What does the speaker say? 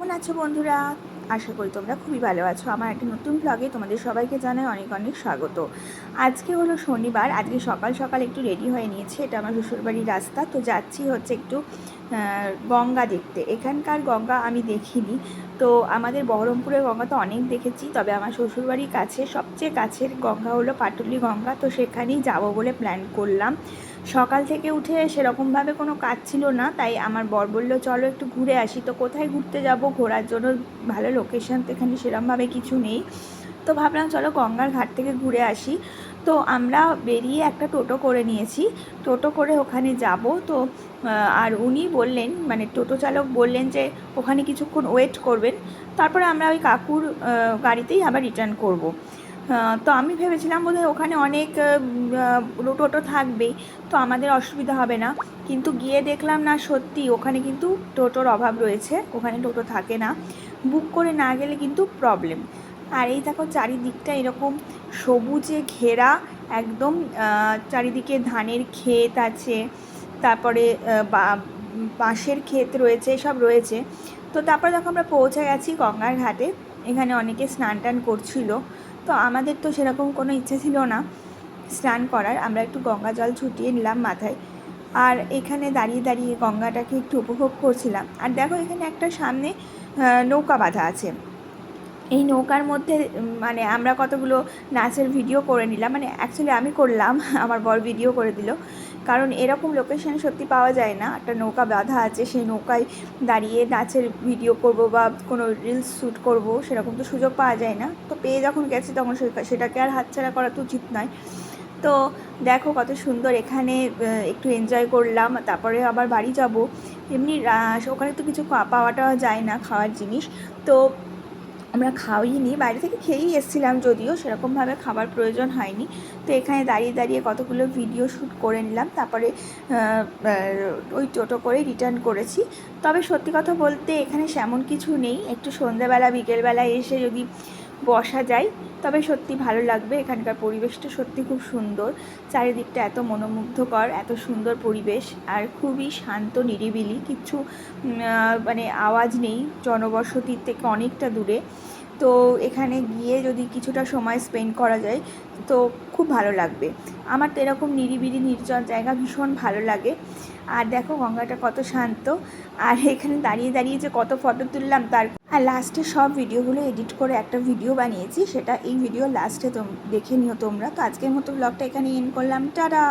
কেমন আছো বন্ধুরা? আশা করি তোমরা খুবই ভালো আছো। আমার একটা নতুন ব্লগে তোমাদের সবাইকে জানাই অনেক অনেক স্বাগত। আজকে হলো শনিবার, আজকে সকাল সকাল একটু রেডি হয়ে নিয়েছে। এটা আমার শ্বশুরবাড়ির রাস্তা, তো যাচ্ছি হচ্ছে একটু গঙ্গা দেখতে। এখানকার গঙ্গা আমি দেখিনি। তো আমাদের বহরমপুরের গঙ্গা তো অনেক দেখেছি, তবে আমার শ্বশুরবাড়ির কাছে, সবচেয়ে কাছের গঙ্গা হলো পাটুলি গঙ্গা। তো সেখানেই যাব বলে প্ল্যান করলাম। সকাল থেকে উঠে সেরকমভাবে কোনো কাজ ছিল না, তাই আমার বর বলল, চলো একটু ঘুরে আসি। তো কোথায় ঘুরতে যাব, ঘোরার জন্য ভালো লোকেশান তো এখানে সেরকমভাবে কিছু নেই। তো ভাবলাম, চলো গঙ্গার ঘাট থেকে ঘুরে আসি। তো আমরা বেরিয়ে একটা টোটো করে নিয়েছি। টোটো করে ওখানে যাব। তো আর উনি বললেন মানে টোটো চালক বললেন যে, ওখানে কিছুক্ষণ ওয়েট করবেন। তারপরে আমরা ওই কাকুর গাড়িতেই আবার রিটার্ন করব। তো আমি ভেবেছিলাম বোধহয় ওখানে অনেক টোটো থাকবেই তো আমাদের অসুবিধা হবে না। কিন্তু গিয়ে দেখলাম না, সত্যি ওখানে কিন্তু টোটোর অভাব রয়েছে। ওখানে টোটো থাকে না। বুক করে না গেলে কিন্তু প্রবলেম আর এই দেখো, চারিদিকটা এরকম সবুজে ঘেরা একদম চারিদিকে ধানের ক্ষেত আছে, তারপরে বাঁশের ক্ষেত রয়েছে, সব রয়েছে। তো তারপরে দেখো আমরা পৌঁছে গেছি গঙ্গার ঘাটে, এখানে অনেকে স্নান টান করছিল। তো আমাদের তো সেরকম কোনো ইচ্ছে ছিল না স্নান করার, আমরা একটু গঙ্গা জল ছুটিয়ে নিলাম মাথায়। আর এখানে দাঁড়িয়ে দাঁড়িয়ে গঙ্গাটাকে একটু উপভোগ করছিলাম। আর দেখো এখানে একটা সামনে নৌকা বাঁধা আছে। এই নৌকার মধ্যে মানে আমরা কতগুলো নাচের ভিডিও করে নিলাম। মানে অ্যাকচুয়ালি আমি করলাম, আমার বর ভিডিও করে দিল। কারণ এরকম লোকেশন সত্যি পাওয়া যায় না। একটা নৌকা বাঁধা আছে, সেই নৌকায় দাঁড়িয়ে নাচের ভিডিও করব বা কোনো রিলস শ্যুট করব, সেরকম তো সুযোগ পাওয়া যায় না। তো পেয়ে যখন গেছি তখন সেটাকে আর হাতছাড়া করা তো উচিত নয়। তো দেখো কত সুন্দর এখানে একটু এনজয় করলাম, তারপরে আবার বাড়ি যাব। এমনি ওখানে তো কিছু পাওয়াটা যায় না, খাওয়ার জিনিস। তো আমরা খাওয়াইনি বাইরে থেকে খেয়েই এসেছিলাম যদিও, সেরকমভাবে খাবার প্রয়োজন হয়নি। তো এখানে দাঁড়িয়ে দাঁড়িয়ে কতগুলো ভিডিও শ্যুট করে নিলাম, তারপরে ওই টোটো করে রিটার্ন করেছি। তবে সত্যি কথা বলতে এখানে সেমন কিছু নেই। একটু সন্ধ্যেবেলা বিকেলবেলা এসে যদি বসা যায়, তবে সত্যি ভালো লাগবে। এখানকার পরিবেশটা সত্যি খুব সুন্দর। চারিদিকটা এত মনোমুগ্ধকর, এত সুন্দর পরিবেশ, আর খুবই শান্ত, নিরিবিলি। কিছু মানে আওয়াজ নেই জনবসতির থেকে অনেকটা দূরে। তো এখানে গিয়ে যদি কিছুটা সময় স্পেন্ড করা যায়, তো খুব ভালো লাগবে। আমার তো এরকম নিরিবিলি, নির্জন জায়গা ভীষণ ভালো লাগে। আর দেখো গঙ্গাটা কত শান্ত। আর এখানে দাঁড়িয়ে দাঁড়িয়ে যে কত ফটো তুললাম, তার আর লাস্টে সব ভিডিওগুলো এডিট করে একটা ভিডিও বানিয়েছি, সেটা এই ভিডিও লাস্টে দেখে নিও তোমরা। তো আজকের মতো ব্লগটা এখানে এন্ড করলাম। টাটা!